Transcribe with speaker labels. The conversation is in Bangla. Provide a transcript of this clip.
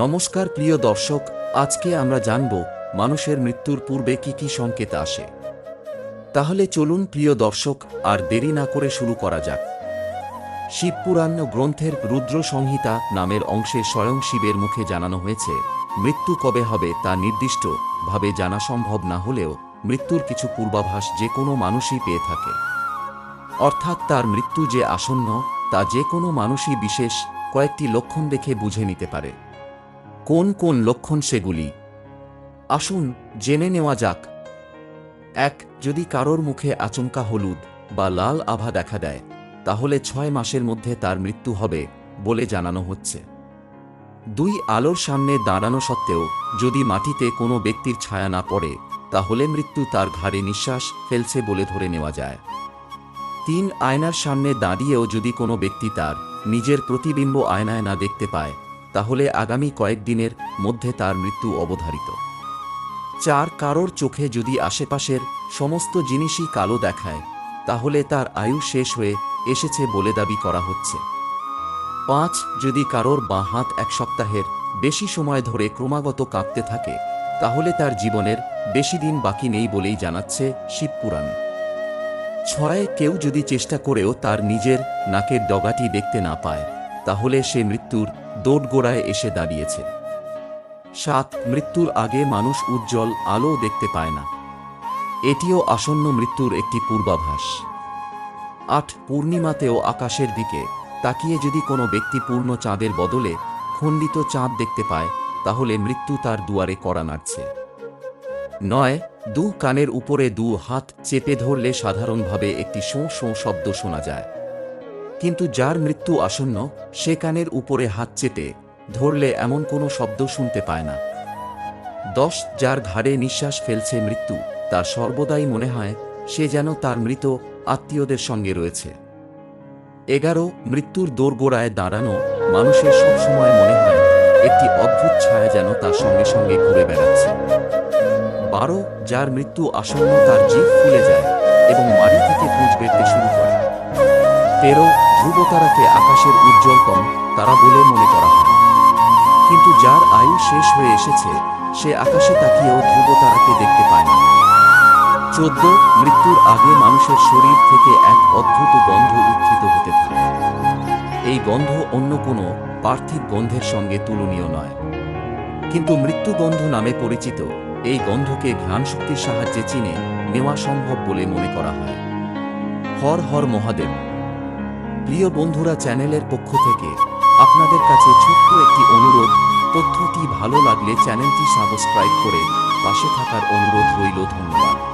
Speaker 1: নমস্কার প্রিয় দর্শক, আজকে আমরা জানব মানুষের মৃত্যুর পূর্বে কি কি সংকেত আসে। তাহলে চলুন প্রিয় দর্শক, আর দেরি না করে শুরু করা যাক। শিবপুরাণ গ্রন্থের রুদ্র সংহিতা নামের অংশে স্বয়ং শিবের মুখে জানানো হয়েছে, মৃত্যু কবে হবে তা নির্দিষ্ট ভাবে জানা সম্ভব না হলেও মৃত্যুর কিছু পূর্বাভাস যে কোনো মানুষই পেয়ে থাকে। অর্থাৎ তার মৃত্যু যে আসন্ন, তা যে কোনো মানুষই বিশেষ কয়েকটি লক্ষণ দেখে বুঝে নিতে পারে। কোন কোন লক্ষণ সেগুলি? আসুন জেনে নেওয়া যাক। এক, যদি কারোর মুখে আচমকা হলুদ বা লাল আভা দেখা দেয়, তাহলে ছয় মাসের মধ্যে তার মৃত্যু হবে বলে জানানো হচ্ছে। দুই, আলোর সামনে দাঁড়ানো সত্ত্বেও যদি মাটিতে কোনো ব্যক্তির ছায়া না পড়ে, তাহলে মৃত্যু তার ঘাড়ে নিঃশ্বাস ফেলছে বলে ধরে নেওয়া যায়। তিন, আয়নার সামনে দাঁড়িয়েও যদি কোনো ব্যক্তি তার নিজের প্রতিবিম্ব আয়নায় না দেখতে পায় তাহলে আগামী কয়েকদিনের মধ্যে তার মৃত্যু অবধারিত। চার কারোর চোখে যদি আশেপাশের সমস্ত জিনিসই কালো দেখায়, তাহলে তার আয়ু শেষ হয়ে এসেছে বলে দাবি করা হচ্ছে। পাঁচ, যদি কারোর বাঁ হাত এক সপ্তাহের বেশি সময় ধরে ক্রমাগত কাঁপতে থাকে, তাহলে তার জীবনের বেশি দিন বাকি নেই বলেই জানাচ্ছে শিবপুরাণ ছয়, কেউ যদি চেষ্টা করেও তার নিজের নাকের ডগাটি দেখতে না পায় তাহলে সে মৃত্যুর দোটগোড়ায় এসে দাঁড়িয়েছে। সাত, মৃত্যুর আগে মানুষ উজ্জ্বল আলো দেখতে পায় না। এটিও আসন্ন মৃত্যুর একটি পূর্বাভাস। আট, পূর্ণিমাতেও আকাশের দিকে তাকিয়ে যদি কোনো ব্যক্তি পূর্ণ চাঁদের বদলে খণ্ডিত চাঁদ দেখতে পায়, তাহলে মৃত্যু তার দুয়ারে করা নাড়ছে। নয়, দু কানের উপরে দু হাত চেপে ধরলে সাধারণভাবে একটি শোঁ শোঁ শব্দ শোনা যায়। কিন্তু যার মৃত্যু আসন্ন, সে কানের উপরে হাত চেটে ধরলে এমন কোনো শব্দ শুনতে পায় না। দশ যার ঘাড়ে নিঃশ্বাস ফেলছে মৃত্যু, তার সর্বদাই মনে হয় সে যেন তার মৃত আত্মীয়দের সঙ্গে রয়েছে। এগারো, মৃত্যুর দোরগোড়ায় দাঁড়ানো মানুষের সবসময় মনে হয় একটি অদ্ভুত ছায়া যেন তার সঙ্গে সঙ্গে ঘুরে বেড়াচ্ছে। বারো, যার মৃত্যু আসন্ন তার জিভ ফুলে যায় এবং মাড়ি থেকে পুঁজ বেরতে শুরু করে। তেরো ধ্রুবতারাকে আকাশের উজ্জ্বলতম তারা বলে মনে করা হয়। কিন্তু যার আয়ু শেষ হয়ে এসেছে, সে আকাশে তাকিয়েও ধ্রুবতারাকে দেখতে পায় না। চোদ্দ মৃত্যুর আগে মানুষের শরীর থেকে এক অদ্ভুত গন্ধ উত্থিত হতে থাকে। এই গন্ধ অন্য কোনো পার্থিব গন্ধের সঙ্গে তুলনীয় নয়। কিন্তু মৃত্যুগন্ধ নামে পরিচিত এই গন্ধকে ঘ্রাণশক্তির সাহায্যে চিনে নেওয়া সম্ভব বলে মনে করা হয়। হর হর মহাদেব প্রিয় বন্ধুরা চ্যানেলের পক্ষ থেকে আপনাদের কাছে ছোট্ট একটি অনুরোধ, তথ্যটি ভালো লাগলে চ্যানেলটি সাবস্ক্রাইব করে পাশে থাকার অনুরোধ রইল, ধন্যবাদ।